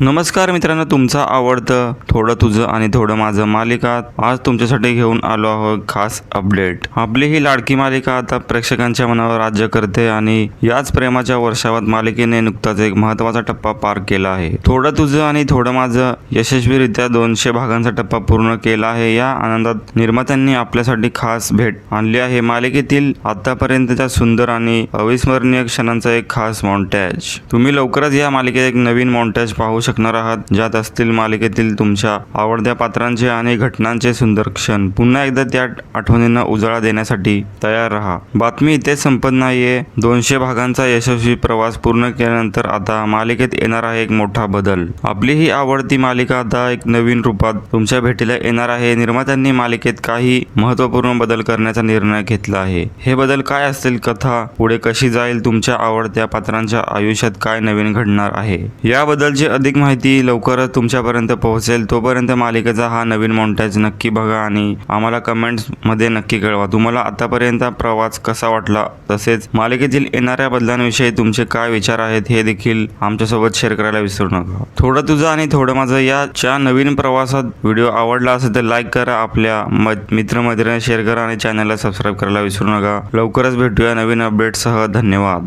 नमस्कार मित्रांनो तुमचं आवडतं थोडं तुझं आणि थोडं माझं मालिका. आज तुमच्यासाठी घेऊन आलो आहोत खास अपडेट. आपली ही लाडकी मालिका आता प्रेक्षकांच्या मनावर राज्य करते आणि याच प्रेमाच्या वर्षावात मालिकेने नुकताच एक महत्त्वाचा टप्पा पार केला आहे. थोडं तुझं आणि थोडं माझं यशस्वीरित्या दोनशे भागांचा टप्पा पूर्ण केला आहे. या आनंदात निर्मात्यांनी आपल्यासाठी खास भेट आणली आहे. मालिकेतील आतापर्यंतच्या सुंदर आणि अविस्मरणीय क्षणांचा एक खास मॉन्टॅज तुम्ही लवकरच या मालिकेत एक नवीन मॉन्टॅज पाहू शकणार आहात. ज्यात असतील मालिकेतील तुमच्या आवडत्या पात्रांचे आणि घटनांचे सुंदर क्षण. पुन्हा एकदा त्या आठवणींना उजाळा देण्यासाठी तयार राहा. बातमी इथे संपत नाहीये. दोनशे भागांचा यशस्वी प्रवास पूर्ण केल्यानंतर आता मालिकेत येणार आहे एक मोठा बदल. आपली ही आवडती मालिका आता एक नवीन रूपात तुमच्या भेटीला येणार आहे. निर्मात्यांनी मालिकेत काही महत्त्वपूर्ण बदल करण्याचा निर्णय घेतला आहे. हे बदल काय असतील? कथा पुढे कशी जाईल? तुमच्या आवडत्या पात्रांच्या आयुष्यात काय नवीन घडणार आहे? याबद्दलची अधिक माहिती लवकरच तुमच्यापर्यंत पोहोचेल. तोपर्यंत मालिकेचा हा नवीन मॉन्टॅज नक्की बघा आणि आम्हाला कमेंट्समध्ये नक्की कळवा. तुम्हाला आतापर्यंत प्रवास कसा वाटला? तसेच मालिकेतील येणाऱ्या बदलांविषयी तुमचे काय विचार आहेत हे देखील आमच्यासोबत शेअर करायला विसरू नका. थोडं तुझं आणि थोडं माझं याच्या नवीन प्रवासात व्हिडिओ आवडला असेल तर लाईक करा आपल्या मित्रमैत्रिणी शेअर करा आणि चॅनलला सबस्क्राईब करायला विसरू नका. लवकरच भेटूया नवीन अपडेटसह धन्यवाद.